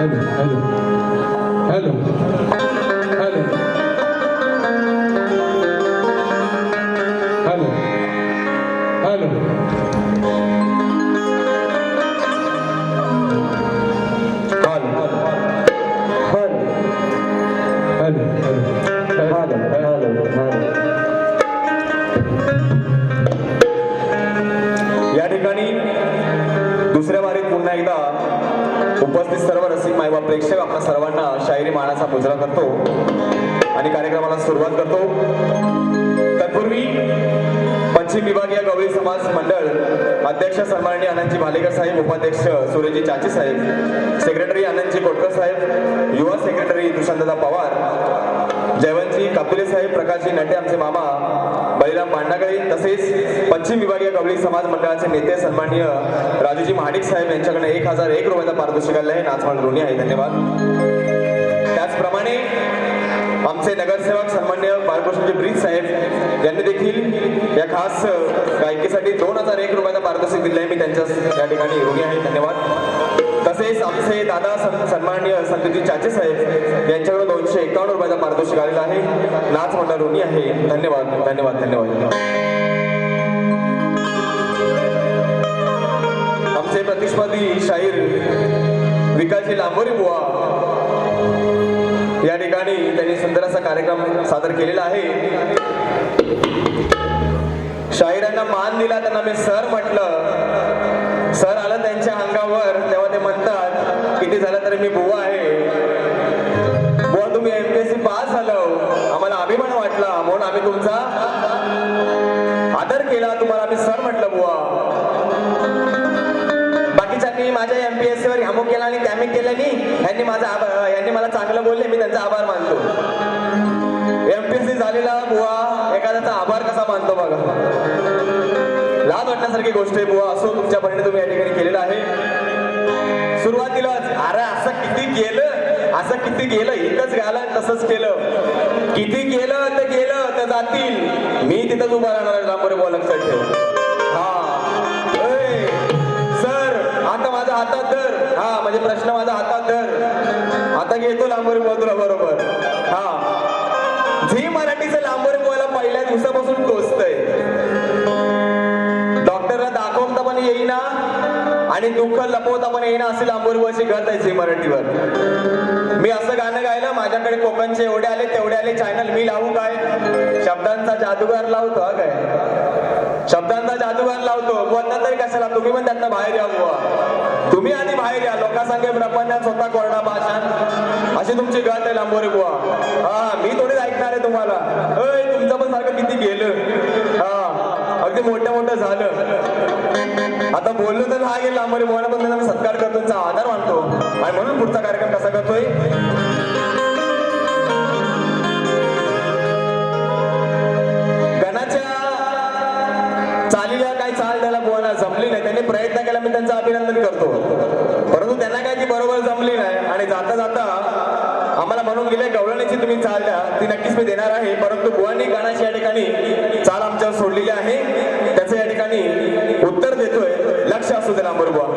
ألو ألو. ألو. उपस्थित सर्व रसिक मायबा प्रेक्षक आपल्या सर्वांना शायरी मानाचा मुजरा करतो आणि कार्यक्रमाला सुरुवात करतो. तत्पूर्वी पश्चिम विभागीय गवळी समाज मंडळ अध्यक्ष सन्माननीय आनंदजी भालेकर साहेब उपाध्यक्ष सूर्यजी चाची साहेब सेक्रेटरी आनंदजी कोटकर साहेब युवा सेक्रेटरी दुष्यंतदा पवार जयवंतजी कापुले साहेब प्रकाशजी नटे आमचे मामा बळीराम पांडागळे तसेच पश्चिम विभागीय कवळी समाज मंडळाचे नेते सन्माननीय राजूजी महाडिक साहेब यांच्याकडे एक हजार एक रुपयाचा पारितोषिक आले आहे नाचमान ऋणी आहे. धन्यवाद. त्याचप्रमाणे आमचे नगरसेवक सन्मान्य बाळकृष्णजी ब्रीज साहेब यांनी देखील या खास गायकीसाठी दोन हजार एक रुपयाचा पारितोषिक दिले आहे. मी त्यांच्या या ठिकाणी ऋणी आहे. धन्यवाद. तसेच आमचे दादा सन्माननीय संतजी चाचे साहेब यांच्याकडे दोनशे एकावन्न रुपयाचा पारितोषिक आलेला आहे. नाच म्हणणार ऋणी आहे. धन्यवाद धन्यवाद धन्यवाद. आमचे प्रतिस्पर्धी शाहीर विकासजी लांबोरी बुवा. या ठिकाणी त्यांनी सुंदर असा कार्यक्रम सादर केलेला आहे. शाहिरांना मान दिला त्यांना मी सर म्हटलं. सर आलं त्यांच्या अंगावर. किती झाला तरी मी बुवा आहे. बुवा तुम्ही एमपीएससी पास झालं. आम्हाला अभिमान वाटला. म्हणून आम्ही तुमचा आदर केला. तुम्हाला आम्ही सर म्हटलं बुवा. बाकीच्यांनी माझ्या एमपीएससी वर ह्यामो केला आणि त्यामी केलं नाही. यांनी माझा आभार यांनी मला चांगलं बोलले. मी त्यांचा आभार मानतो. एमपीएससी झालेला बुवा एखाद्याचा आभार कसा मानतो बघा. लाज वाटण्यासारखी गोष्ट आहे बुवा. असो तुमच्या बहिणी तुम्ही किती गेलं इथंच घालं तसंच केलं. किती केलं तर गेलं तर जातील. मी तिथंच उभा राहणार आहे लांबोरे ठेव हा. सर आता माझा हातात धर. हा म्हणजे प्रश्न माझा हातात धर. आता घेतो लांबोरी बुवा तुला बरोबर. हा. झी मराठीचं लांबोरी बुवाला पहिल्या दिवसापासून टोचतय. डॉक्टरला दाखवता पण येईना. आणि दुःख लपवता पण येणं असेल लांबोरी बुवाची गत आहे मराठीवर मी असं गाणं गायलं माझ्याकडे कोकणचे एवढे आले तेवढे आले चॅनल मी लावू काय? शब्दांचा जादूगार लावतो हा काय? शब्दांचा जादूगार लावतो बोलता तरी कशाला? तुम्ही पण त्यांना बाहेर या तुम्ही आधी बाहेर या. लोकांसंगे प्रपंचात स्वतः कोरडा भाषण. अशी तुमची गत आहे लांबोरे बुवा. हा मी थोडीच ऐकणार आहे तुम्हाला. अय तुमचं पण सारखं किती गेलं अगदी मोठं मोठं झालं. आता बोललो तर हा गेला आम्हाला बुवाला पण सत्कार करतो त्यांचा आदर मानतो. आणि म्हणून पुढचा कार्यक्रम कसा करतोय? म्हणून गेल्या गवळणीची तुम्ही चाल द्या. ती नक्कीच मी देणार आहे. परंतु बुवांनी गाण्याची या ठिकाणी चाल आमच्यावर सोडलेली आहे. त्याचं या ठिकाणी उत्तर देतोय. लक्ष असू दे लांबर बुवा.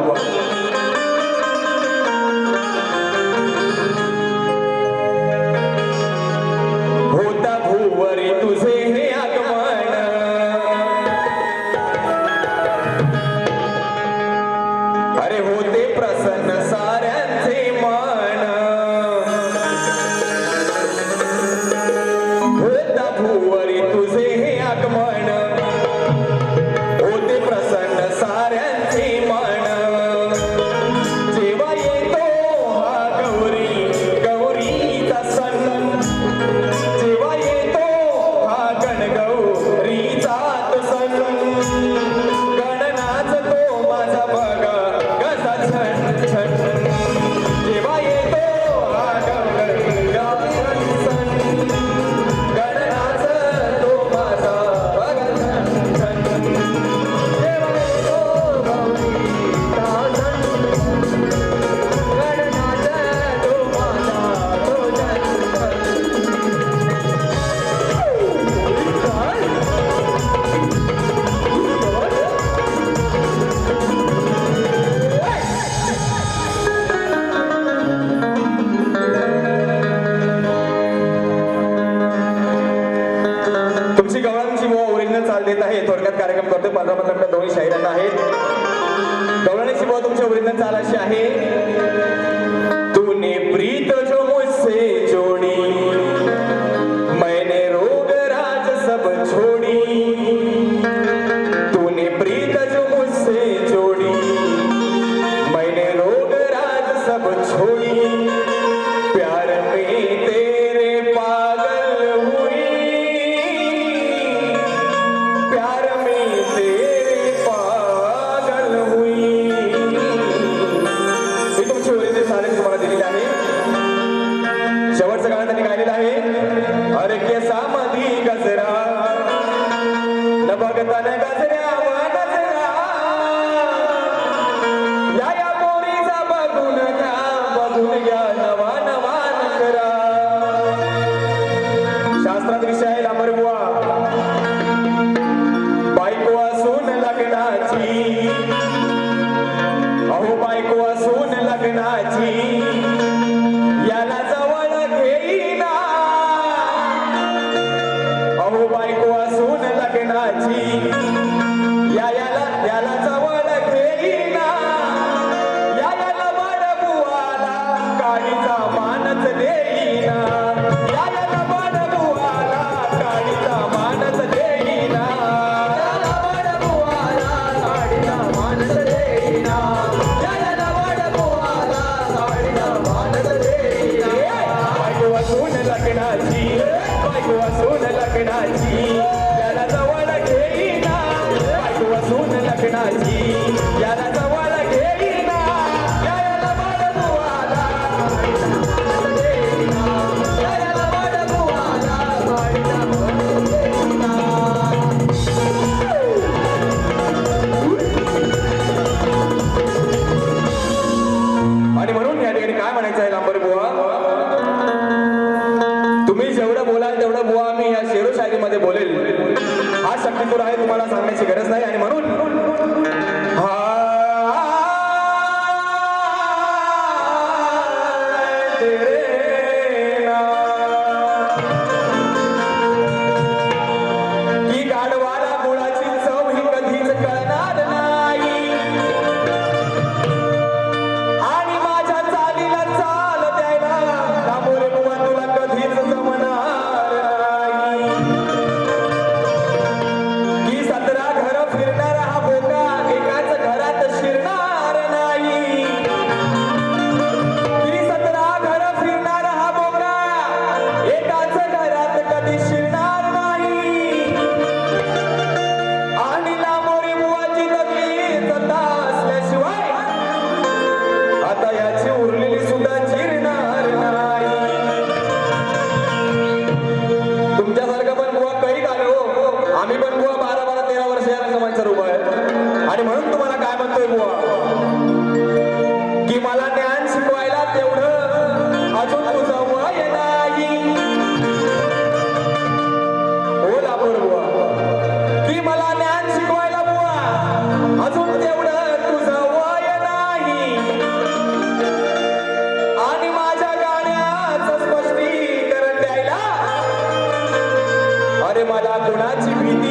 माझ्या मला भीती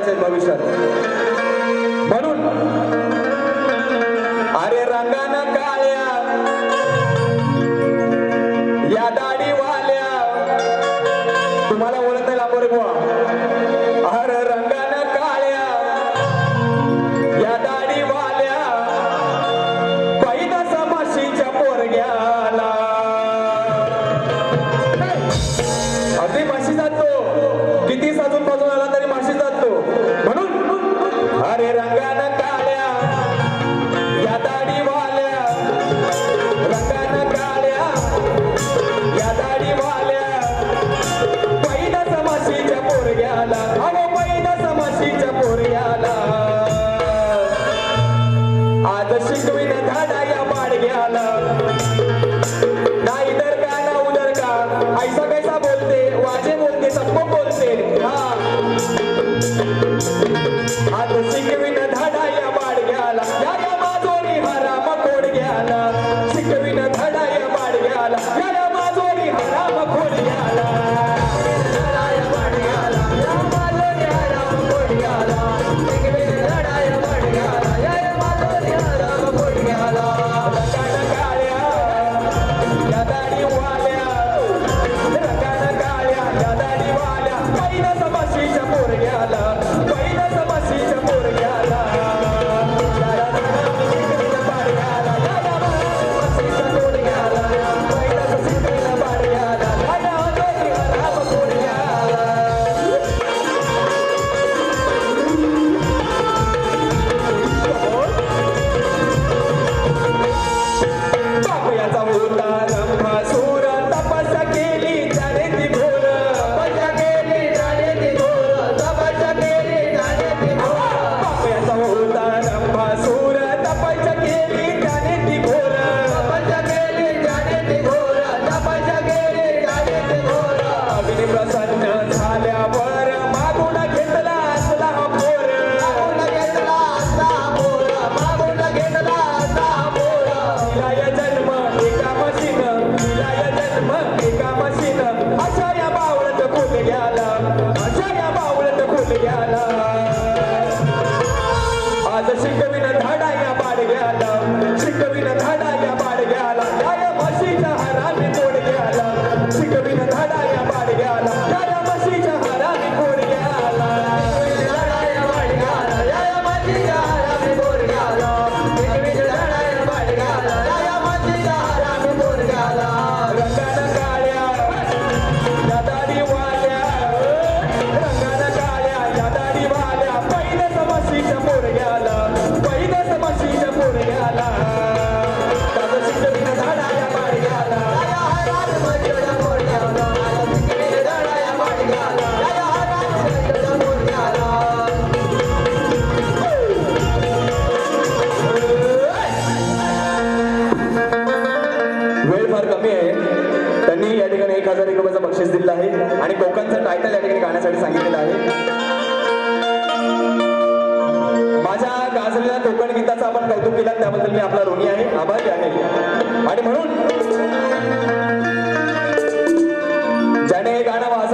करायचं आहे भविष्यात. Deixa eu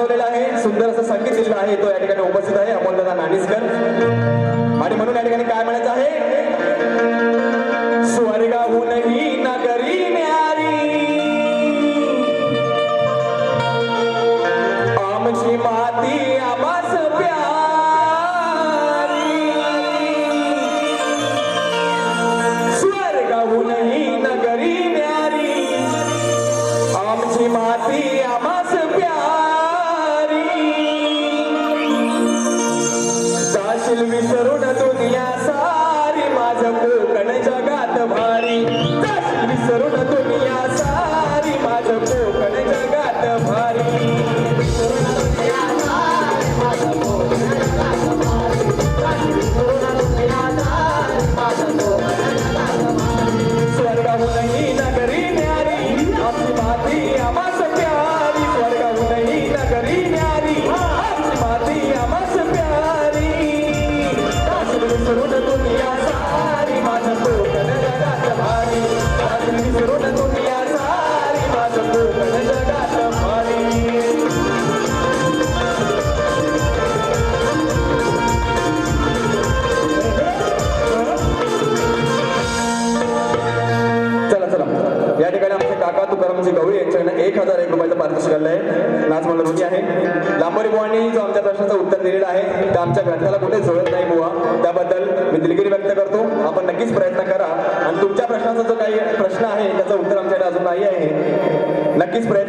सजवलेला आहे. सुंदर असं संगीत दिलेलं आहे. तो या ठिकाणी उपस्थित आहे. अमोलदादा नानिसकर. पारितोषिकाला आहे नाच मनोरुची आहे. लांबोरी बुवांनी जो आमच्या प्रश्नाचं उत्तर दिलेलं आहे तर आमच्या ग्रंथाला कुठे जळत नाही बुवा. त्याबद्दल मी दिलगिरी व्यक्त करतो. आपण नक्कीच प्रयत्न करा. आणि तुमच्या प्रश्नाचा जो काही प्रश्न आहे त्याचं उत्तर आमच्याकडे अजून नाही आहे. नक्कीच प्रयत्न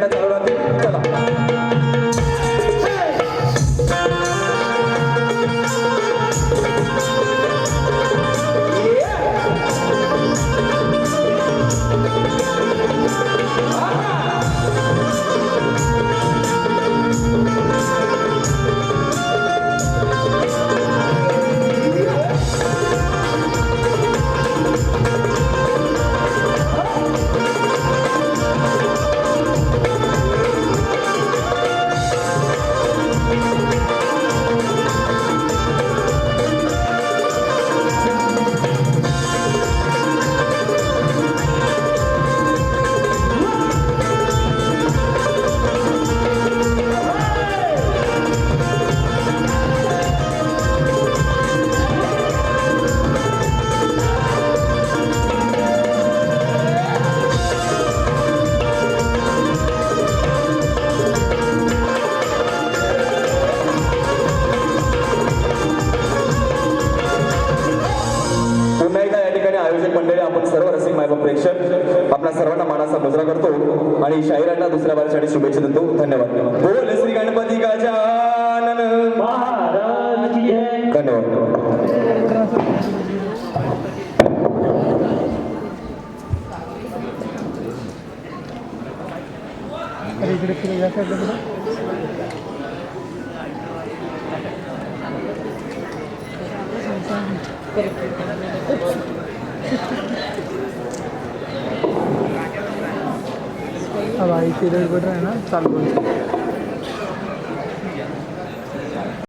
आणि शाहिरांना दुसऱ्या बारीसाठी शुभेच्छा देतो. धन्यवाद. बोल श्री गणपती गजानन धन्यवाद. पिरियड बटर आहे ना? चालू होईल.